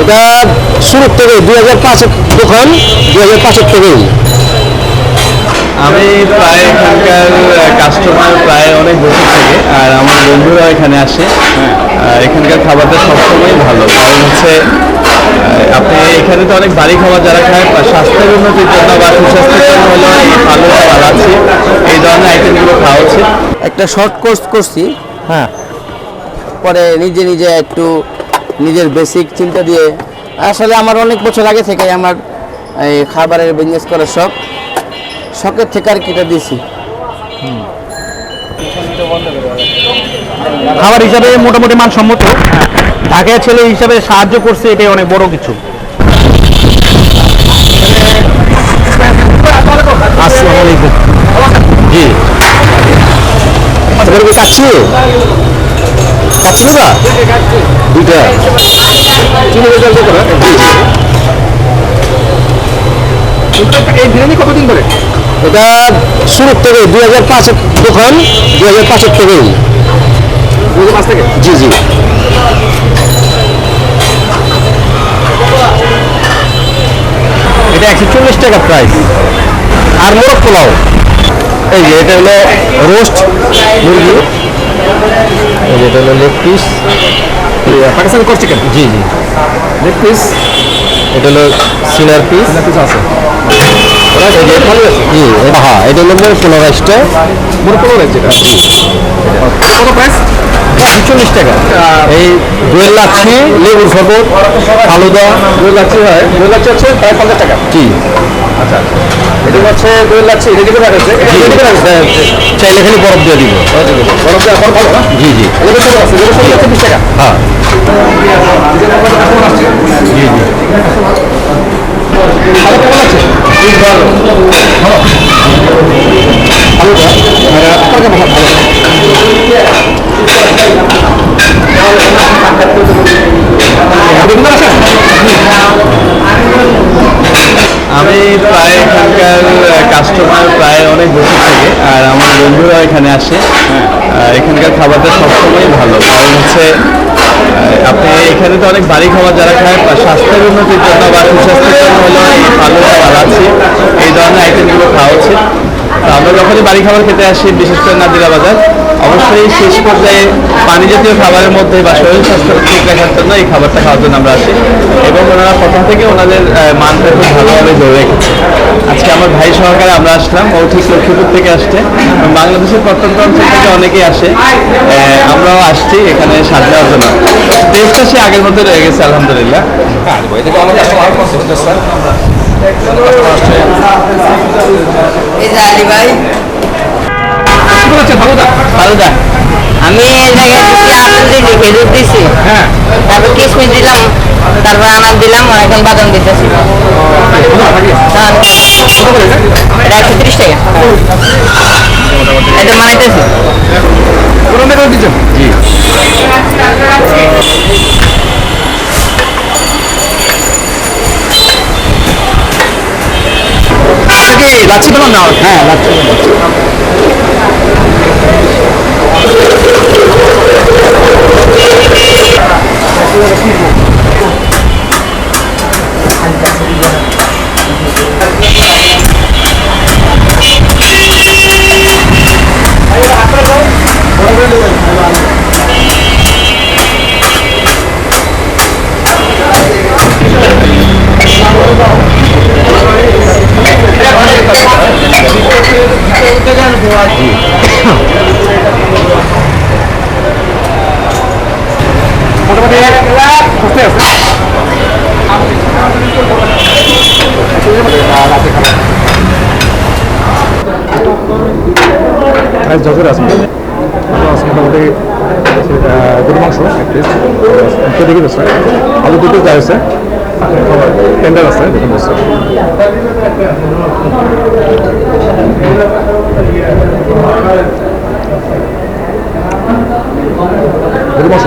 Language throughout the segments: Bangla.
এটা শুরুর থেকে দুই হাজার পাঁচের দোকান দুই হাজার পাঁচের থেকেই আমি প্রায় এখানকার কাস্টমার প্রায় অনেক বছর থেকে আর আমার বন্ধুরা এখানে আসে। আর এখানকার খাবারটা সবসময় ভালো। কারণ হচ্ছে আপনি এখানে তো অনেক বাড়ি খাবার যারা খায় বা স্বাস্থ্যের উন্নতির জন্য বা সুস্বাস্থ্যের জন্য হলো ভালো খাবার আছে। এই ধরনের আইটেমগুলো খাওয়া উচিত। একটা শর্ট কোর্স করছি হ্যাঁ। পরে নিজে নিজে একটু নিজের বেসিক চিন্তা দিয়ে। আসলে আমার অনেক বছর আগে থেকে আমার এই খাবারের বিজনেস করার শখ। শখের থেকে আর কি দিয়েছি। খাবার হিসাবে মোটামুটি মানসম্মত। ঢাকায় ছেলে হিসাবে সাহায্য করছে এটাই অনেক বড় কিছু। আসসালামু আলাইকুম জি। এবার কি কাচ্ছি কাচ্ছি না দুইটা। এই বিরিয়ানি কতদিন ধরে? এটা শুরুর থেকে দুই হাজার পাঁচের দোকান দুই হাজার পাঁচের থেকেই। পাঁচ থেকে? জি জি। এটা একশো চল্লিশ টাকা প্রাইস আর মোরগ পোলাও। এই যে এটা হলো রোস্ট মুরগি। এটা হলো লেগ পিস পাকিস্তানি কর চিকেন জি জি। লেগ পিস এটা হলো সিনার পিস পিস আছে। জি এটা- হ্যাঁ এটা হলো পোলাও রাইসটা এটা কত প্রাইস টাকা। এই দোয়েল লাচ্ছি লেবুর শরবত ফালুদা দই লাচ্ছি হয়। দই লাচ্ছি হচ্ছে প্রায় পঞ্চাশ টাকা। জি। আচ্ছা এটা হচ্ছে দই লাচ্ছি। রেডি করে রাখছে জি। চাইলে খালি বরফ দিয়ে দিব। বরফ দেওয়া ভালো জি জি। টাকা। হ্যাঁ। আমি প্রায় এখানকার কাস্টমার প্রায় অনেক বছর থেকে, আর আমার বন্ধুরা এখানে আসে। এখানকার খাবারটা সবসময় ভালো। কারণ হচ্ছে আপনি এখানে তো অনেক বাড়ি খাবার যারা খায় স্বাস্থ্যের উন্নতির জন্য বা সুস্বাস্থ্যের জন্য হলো ভালো খাবার আছে। এই ধরনের আইটেমগুলো খাওয়া উচিত। আমরা যখনই বাড়ি খাবার খেতে আসি, বিশেষ করে নাদিরা বাজার, অবশ্যই শেষ পর্যায়ে পানি জাতীয় খাবারের মধ্যে বা শরীর স্বাস্থ্য ঠিক রাখার জন্য এই খাবারটা খাওয়ার জন্য আমরা আসি এবং ওনারা প্রথম থেকে ওনাদের মানটা খুব ভালোভাবে ধরে রেখেছে। আজকে আমার ভাই সহকারে আমরা আসলাম, ও ঠিক লক্ষ্মীপুর থেকে আসছে। বাংলাদেশের প্রত্যন্ত অঞ্চল থেকে অনেকেই আসে। আমরাও আসছি এখানে স্বাদ নেওয়ার জন্য টেস্টটা সে আগের মতো রয়ে গেছে, আলহামদুলিল্লাহ। আমি এই জায়গায় দিচ্ছি আপেল দিছি খেজুর দিছি। হ্যাঁ। তারপর কিশমিশ দিলাম তারপর আনার দিলাম আর এখন বাদাম দিতেছি। একশো তিরিশ টাকা। এটা বানাইতেছি। কোন মেয়ে করে দিচ্ছেন জি কি লাচ্ছি তোমার না হ্যাঁ লাচ্ছি প্রাইস যজোর আছে। আছে মোটামুটি গরু মাংস, এক পিস তো দেখে দিচ্ছে। আলু দুটো যা আছে টেন্ডার আছে দেখুন দিচ্ছে। গরু মাংস।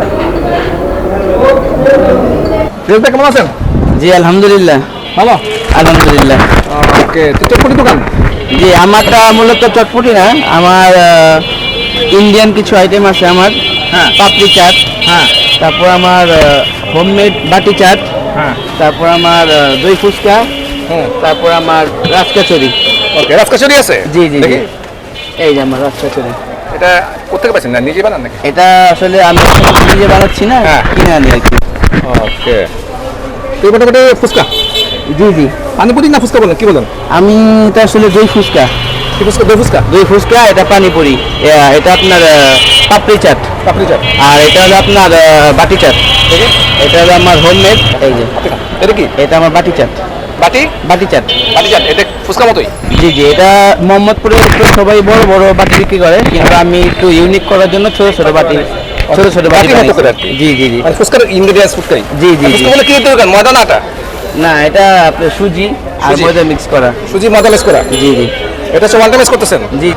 রেজদা কেমন আছেন? জি আলহামদুলিল্লাহ। ভালো? আলহামদুলিল্লাহ। ওকে চটপটি দোকান? জি আমারটা মূলত চটপটি না আমার ইন্ডিয়ান কিছু আইটেম আছে আমার। হ্যাঁ। পাপড়ি চাট। হ্যাঁ। তারপর আমার হোমমেড বাটি চাট। হ্যাঁ। তারপর আমার দই ফুচকা। হুম। তারপর আমার রাজকাচুরি। ওকে রাজকাছড়ি আছে? জি জি জি। এই যে আমার রাজকাচুরি। এটা কোথেকে পাচ্ছেন? না নিজে বানান নাকি? এটা আসলে আমি নিজে বানাচ্ছি না হ্যাঁ। কিনে আনি আর কি। ওকে তো মোটামুটি ফুচকা? জি জি। পানিপুরি না ফুচকা বলেন? কি বলেন? আমি এটা আসলে দই ফুচকা। কি ফুচকা? দই ফুচকা? দই ফুচকা এটা পানিপুরি। এটা আপনার পাপড়ি চাট। পাপড়ি চাট। আর এটা হলো আপনার বাটি চাট। দেখি এটা হলো আমার হোমমেড এই যে। এটা কি? এটা আমার বাটি চাট। বাটি? বাটি চাট। বাটি চাট এটা ফুচকা মতোই? জি জি এটা মোহাম্মদপুরে সবাই বড় বড় বাটি বিক্রি করে। কিন্তু আমি একটু ইউনিক করার জন্য ছোট ছোট বাটি ছোট ছোট বাটি করে জি জি জি। মানে ফুচকার ইনগ্রেডিয়েন্টস ফুচকাই। জি, জি, ফুচকা বলে কি দরকার ময়দা না আটা না এটা আপনার সুজি আর। ময়দা মিক্স করা। সুজি ময়দা মিক্স করা। জি জি। এটা হচ্ছে ওয়ান টাইম করতেছেন? জি।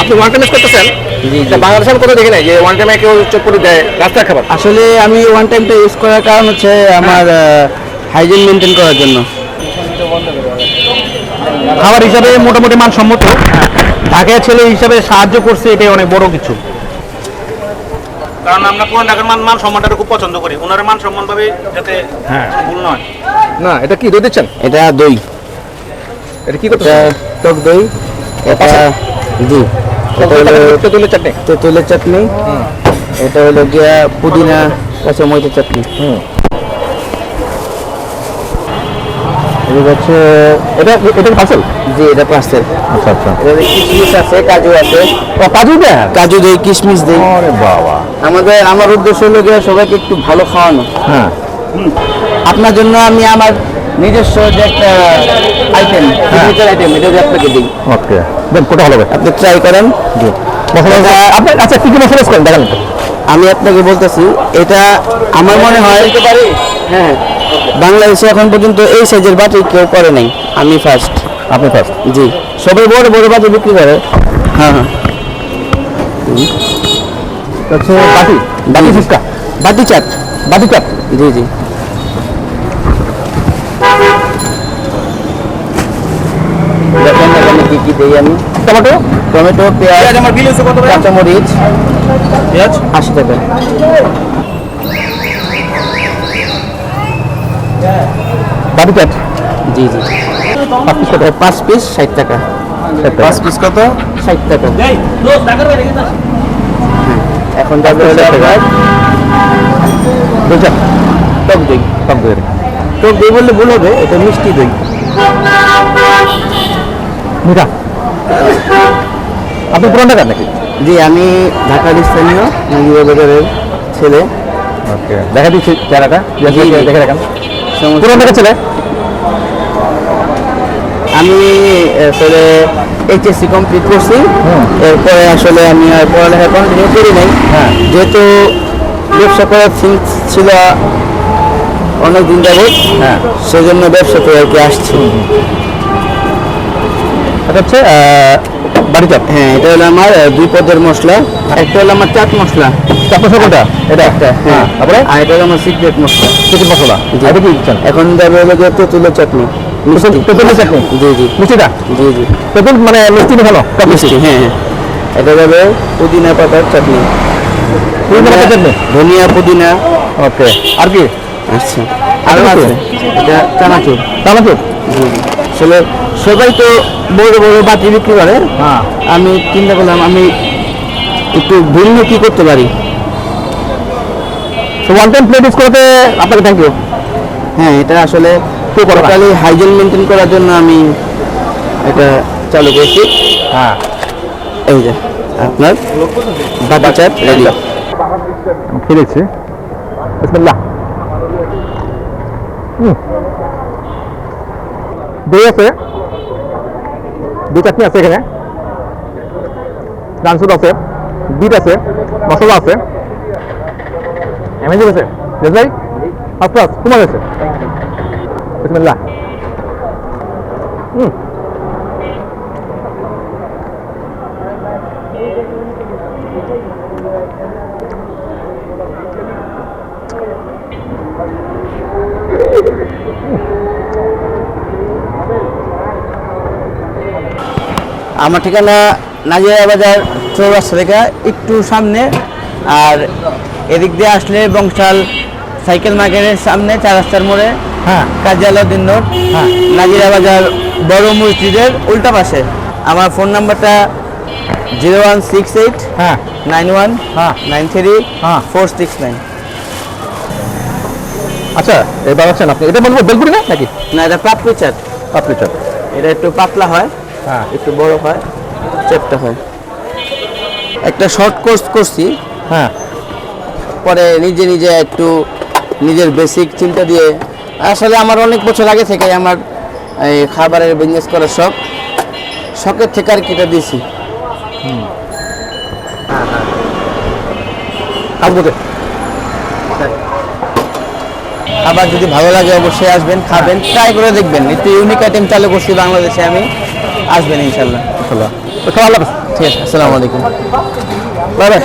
আপনি ওয়ান টাইম করতেছেন? জি। বাংলাদেশে আমি কোথাও দেখি নাই যে ওয়ান টাইমে কেউ চটপটি দেয় রাস্তার খাবার। আসলে আমি ওয়ান টাইমটা ইউজ করার কারণ হচ্ছে আমার হাইজিন মেনটেন করার জন্য। খাবার হিসাবে মোটামুটি মানসম্মত। ঢাকায় ছেলে হিসাবে সাহায্য করছে এটাই অনেক বড় কিছু। কারণ আমরা পুরান ঢাকার মান মান সম্মানটা খুব পছন্দ করি। ওনার মান সম্মান ভাবে যাতে হ্যাঁ। ভুল নয়। না এটা কি দই দিচ্ছেন? এটা দই। এটা কি করতে টক দই এটা জি এটা হলো তেঁতুলের চাটনি। তেঁতুলের চাটনি এটা হলো গিয়া পুদিনা কাঁচা মরিচের চাটনি। এটা হচ্ছে এটা এটা পার্সেল জি এটা পার্সেল আচ্ছা আচ্ছা। কিশমিশ আছে কাজু আছে। ও কাজু দেয়? কাজু দই কিশমিশ দই। আরে বাবা। আমাদের আমার উদ্দেশ্য হলো গিয়ে সবাইকে একটু ভালো খাওয়ানো। হ্যাঁ। আপনার জন্য আমি আমার নিজস্ব যে একটা আইটেম সিগনেচার আইটেম এটা আপনাকে দিই। ওকে। দেন কোটা ভালো আপনি ট্রাই করেন। মশলা আপনি আচ্ছা কি কি মশলা করেন? দেখান একটু। আমি আপনাকে বলতেছি এটা আমার মনে হয় হ্যাঁ। বাংলাদেশে এখন পর্যন্ত এই সাইজের বাটি কেউ করে নাই। আমি ফার্স্ট আপনি ফার্স্ট জি। সবাই বড় বড় বাটি বিক্রি করে? হ্যাঁ হ্যাঁ। হচ্ছে বাটি। বাটি। ফুচকা। বাটি চাট। বাটি চাট। জি জি। দেখেন এখানে কি কি দিই আমি। টমেটো? টমেটো পেঁয়াজ আমার বিল হচ্ছে কত কাঁচামরিচ। পেঁয়াজ আশি টাকা। বাটি চাট জি জি। পাঁচ পিস কত? পাঁচ পিস ষাট টাকা। পাঁচ পিস কত? ষাট টাকা। এখন যাবে হলো আপনার চাট টক দই টক দই টক দই বললে ভুল হবে এটা মিষ্টি দই। মিঠা। আপনি পুরান ঢাকার নাকি? জি আমি ঢাকার স্থানীয় নাগিয়া বাজারের ছেলে। ওকে দেখা দিচ্ছি চেহারাটা। দেখে রাখেন পুরান ঢাকার ছেলে? আমি আসলে এইচএসসি কমপ্লিট করছি। এরপরে আসলে আমি আর পড়ালেখা কন্টিনিউ করি নাই। হ্যাঁ। যেহেতু ব্যবসা করার ছিল অনেক দিন যাবত হ্যাঁ। সেজন্য ব্যবসা করে আর কি আসছি। এটা হচ্ছে বাটি হ্যাঁ এটা হলো আমার দুই পদের মশলা। একটা হলো আমার চাট মশলা। কোনটা? এটা? একটা হ্যাঁ। তারপরে? আর এটা আমার সিক্রেট মশলা। চিকেন মশলা। এটা কি এখন যাবে হলো যে তেঁতুলের চাটনি তেঁতুলের চাটনি? জি জি। মিষ্টিটা? জি জি। তেঁতুল মানে মিষ্টি ভালো? মিষ্টি হ্যাঁ হ্যাঁ। এটা যাবে পুদিনা পাতার চাটনি। পুদিনা পাতার চাটনি? ধনিয়া পুদিনা। ওকে। আর কি? আচ্ছা। আরও আর আছে। এটা চানাচুর। চানাচুর? জি জি। আসলে সবাই তো বড় বড় বাটি বিক্রি করে। হ্যাঁ। আমি চিন্তা করলাম আমি একটু ভিন্ন কি করতে পারি? তো ওয়ান টাইম ইউজ করতে আপনাকে থ্যাংক ইউ হ্যাঁ এটা আসলে টোটালি হাইজিন মেনটেন করার জন্য আমি এটা চালু করছি। হ্যাঁ। এই যে আপনার বাটা চাট রেডি দেখছি। বিসমিল্লাহ। দই আছে। দই চাটনি আছে এখানে। গান আছে। বিট আছে। মশলা আছে। আছে ভাই আছে বিসমিল্লাহ। হুম। আমার ঠিকানা নাজিরা বাজার চৌরাস্তা থেকে একটু সামনে আর এদিক দিয়ে আসলে বংশাল সাইকেল মার্কেটের সামনে চার রাস্তার মোড়ে হ্যাঁ। কাজী আলাউদ্দিন রোড হ্যাঁ। নাজিরা বাজার বড় মসজিদের উল্টা পাশে। আমার ফোন নাম্বারটা জিরো ওয়ান সিক্স এইট হ্যাঁ। নাইন ওয়ান হ্যাঁ। নাইন থ্রি হ্যাঁ। Four six nine. আচ্ছা এবার আছেন আপনি। এটা বলব বেলপুরি না নাকি? না এটা পাপড়ি চাট। আপনি চান এটা একটু পাতলা হয় হ্যাঁ। একটু বড় হয় চেপটা হয়। একটা শর্ট কোর্স করছি। হ্যাঁ। পরে নিজে নিজে একটু নিজের বেসিক চিন্তা দিয়ে। আসলে আমার অনেক বছর আগে থেকে আমার এই খাবারের বিজনেস করার শখ। শখের থেকে আর কিটা দিয়েছি। আসব খাবার যদি ভালো লাগে অবশ্যই আসবেন খাবেন ট্রাই করে দেখবেন। একটু ইউনিক আইটেম চালু করছি বাংলাদেশে আমি আসবেন ইনশাল্লাহ। ঠিক আছে আসসালামু আলাইকুম। Bye bye.